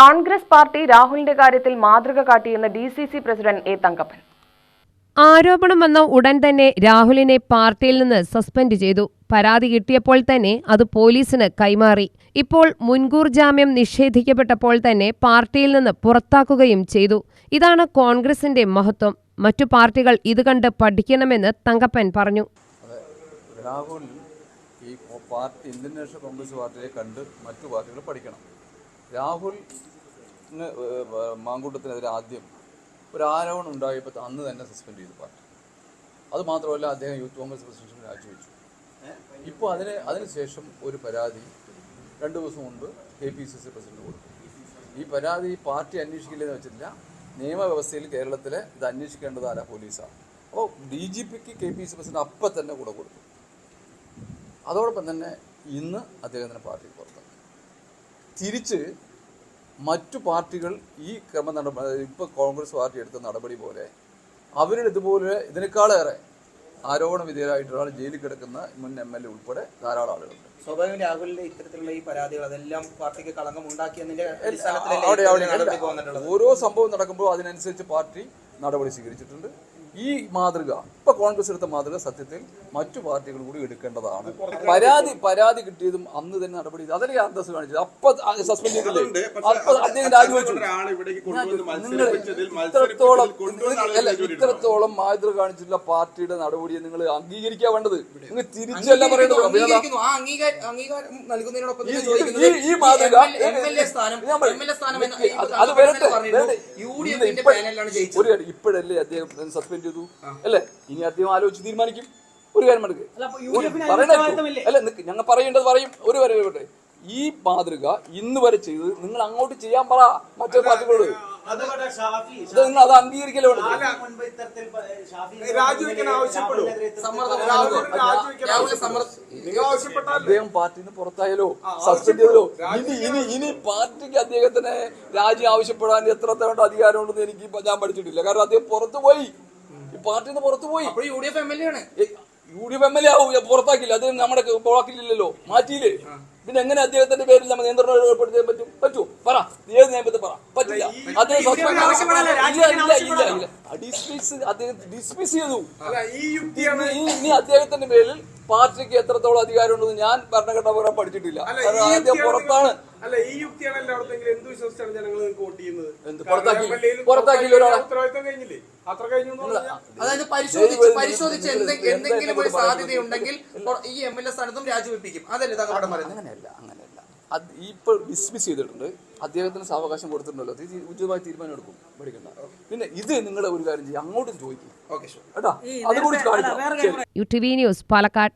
Congress party രാഹുലിന്റെ കാര്യത്തിൽ മാതൃക കാട്ടിയെന്ന് D C C president A Thankappan. ആരോപണം വന്ന ഉടൻ തന്നെ രാഹുലിനെ പാർട്ടിയിൽ നിന്ന് സസ്പെൻഡ് ചെയ്തു. പരാതി കിട്ടിയപ്പോൾ തന്നെ അത് പോലീസിന് കൈമാറി. ഇപ്പോൾ മുൻകൂർ ജാമ്യം നിഷേധിക്കപ്പെട്ടപ്പോൾ തന്നെ പാർട്ടിയിൽ നിന്ന് പുറത്താക്കുകയും ചെയ്തു. ഇതാണ് കോൺഗ്രസിന്റെ മഹത്വം. മറ്റു പാർട്ടികൾ ഇത് കണ്ട് പഠിക്കണമെന്ന് തങ്കപ്പൻ പറഞ്ഞു. രാഹുൽ ഈ പാർട്ടി ഇന്ത്യൻ നാഷണൽ കോൺഗ്രസ് പാർട്ടിയെ കണ്ട് മറ്റു പാർട്ടികൾ പഠിക്കണം. രാഹുൽ മാങ്കൂട്ടത്തിനെതിരെ ആദ്യം ഒരു ആരോപണം ഉണ്ടായപ്പോൾ അന്ന് തന്നെ സസ്പെൻഡ് ചെയ്തു പാർട്ടി. അത് മാത്രമല്ല അദ്ദേഹം യൂത്ത് കോൺഗ്രസ് പ്രസിഡന്റ് രാജിവെച്ചു. ഇപ്പോൾ അതിന് അതിനുശേഷം ഒരു പരാതി രണ്ട് ദിവസം മുൻപ് K P C C president കൊടുത്തു. ഈ പരാതി പാർട്ടി അന്വേഷിക്കില്ലെന്ന് വെച്ചിട്ടില്ല. നിയമവ്യവസ്ഥയിൽ കേരളത്തിലെ ഇത് അന്വേഷിക്കേണ്ടത് ആരാ? പോലീസാണ്. അപ്പോൾ ഡി ജി പിക്ക് കെ പി സി പ്രസിഡന്റ് അപ്പം തന്നെ കൂടെ കൊടുത്തു. അതോടൊപ്പം തന്നെ ഇന്ന് അദ്ദേഹത്തിന് പാർട്ടി പുറത്താക്കി തിരിച്ച് മറ്റു പാർട്ടികൾ ഈ ക്രമ നടപടി ഇപ്പോൾ കോൺഗ്രസ് പാർട്ടി എടുത്ത നടപടി പോലെ അവരുടെ ഇതുപോലെ ഇതിനേക്കാളേറെ ആരോപണ വിധേയരായിട്ടുള്ള ജയിലിൽ കിടക്കുന്ന മുൻ എം എൽ എ ഉൾപ്പെടെ ധാരാളം ആളുകളുണ്ട്. സ്വാഭാവികം രാഹുലിന്റെ ഇത്തരത്തിലുള്ള ഈ പരാതികൾ അതെല്ലാം പാർട്ടിക്ക് കളങ്കം ഉണ്ടാക്കിയതിന്റെ ഓരോ സംഭവം നടക്കുമ്പോൾ അതിനനുസരിച്ച് പാർട്ടി നടപടി സ്വീകരിച്ചിട്ടുണ്ട്. ഈ മാതൃക ഇപ്പൊ കോൺഗ്രസ് എടുത്ത മാതൃക സത്യത്തിൽ മറ്റു പാർട്ടികൾ കൂടി എടുക്കേണ്ടതാണ്. പരാതി പരാതി കിട്ടിയതും അന്ന് തന്നെ നടപടി അതല്ലേ അന്തസ് കാണിച്ചത് അപ്പൊ സസ്പെൻഡ് ചെയ്തില്ലേ അപ്പൊ അദ്ദേഹം രാജിവെച്ചു. നിങ്ങൾ ഇത്രത്തോളം അല്ല ഇത്രത്തോളം മാതൃക കാണിച്ചിട്ടുള്ള പാർട്ടിയുടെ നടപടിയെ നിങ്ങൾ അംഗീകരിക്കാൻ വേണ്ടത്? നിങ്ങൾ തിരിച്ചല്ല പറയേണ്ടത് അഭിനന്ദ അംഗീകരിക്കുന്നു. ആ അംഗീകാരം അംഗീകാരം നൽകുന്നതിനോടൊപ്പം ഈ- മാതൃക അത് വരട്ടെ ഇപ്പോഴല്ലേ അദ്ദേഹം സസ്പെൻഡ് ചെയ്തു. അല്ലേ? ഇനി അദ്ദേഹം ആലോചിച്ച് തീരുമാനിക്കും. ഒരു കാര്യം എടുക്ക്. അല്ലെ നിക്ക് ഞങ്ങൾ പറയേണ്ടത് പറയും. ഒരു കാര്യം ഈ മാതൃക ഇന്ന് വരെ ചെയ്ത് നിങ്ങൾ അങ്ങോട്ട് ചെയ്യാൻ പറ. മറ്റേ പാർട്ടികളോട്. ഇത് നിങ്ങൾ അത് അംഗീകരിക്കലോ അദ്ദേഹം പാർട്ടിയിൽ നിന്ന് പുറത്തായാലോ സസ്പെൻഡ് ചെയ്തല്ലോ ഇനി ഇനി ഇനി പാർട്ടിക്ക് അദ്ദേഹത്തിന് രാജി ആവശ്യപ്പെടാൻ എത്ര തവണ അധികാരമുണ്ടെന്ന് എനിക്ക് ഞാൻ പഠിച്ചിട്ടില്ല. കാരണം അദ്ദേഹം പുറത്തു പോയി. പാർട്ടിയിൽ നിന്ന് പുറത്തു പോയി. അപ്പോൾ U D F M L A ആണ്. U D F M L A ആവും പുറത്താക്കില്ല. അദ്ദേഹം നമ്മുടെ ബ്ലോക്കിലില്ലല്ലോ മാറ്റിയില്ലേ? പിന്നെ എങ്ങനെ അദ്ദേഹത്തിന്റെ പേരിൽ നമ്മൾ നിയന്ത്രണം ഏർപ്പെടുത്താൻ പറ്റും? പറ്റൂ. പറ. ഏത് നിയമത്തിൽ പറ? പറ്റില്ല. അദ്ദേഹം ഡിസ്മിസ് അദ്ദേഹം ഡിസ്മിസ് ചെയ്തു. ഇനി അദ്ദേഹത്തിന്റെ പേരിൽ പാർട്ടിക്ക് എത്രത്തോളം അധികാരമുണ്ടെന്ന് ഞാൻ ഭരണഘടന പഠിച്ചിട്ടില്ല. അദ്ദേഹം പുറത്താണ്. അല്ല ഈ യുക്തിയാണ് എല്ലായിടത്തെങ്കിലും എന്ത് വിശ്വസിച്ചാണ് ജനങ്ങൾ വോട്ട് ചെയ്യുന്നത്? പുറത്താക്കി. പുറത്താക്കി? ഉത്തരവാദിത്വം കഴിഞ്ഞില്ലേ? അതായത് പരിശോധിച്ച് പരിശോധിച്ച് എന്തെങ്കിലും ഒരു? സാധ്യതയുണ്ടെങ്കിൽ ഈ എം എൽ എ സ്ഥാനത്തും രാജിവെപ്പിക്കും. അതല്ലേ തങ്ങളുടെ പറയുന്നത്? അങ്ങനെയല്ല അങ്ങനെയല്ല. അത് ഇപ്പോൾ ഡിസ്മിസ് ചെയ്തിട്ടുണ്ട്. അദ്ദേഹത്തിന് സാവകാശം കൊടുത്തിട്ടുണ്ടല്ലോ. അത് ഉചിതമായി തീരുമാനം എടുക്കും പഠിക്കണ്ട പിന്നെ ഇത് നിങ്ങൾ ഒരു കാര്യം ചെയ്യും അങ്ങോട്ടും ചോദിക്കും. ഓക്കെ ശരി. കേട്ടോ? അതുകൂടി U T V news Palakkad.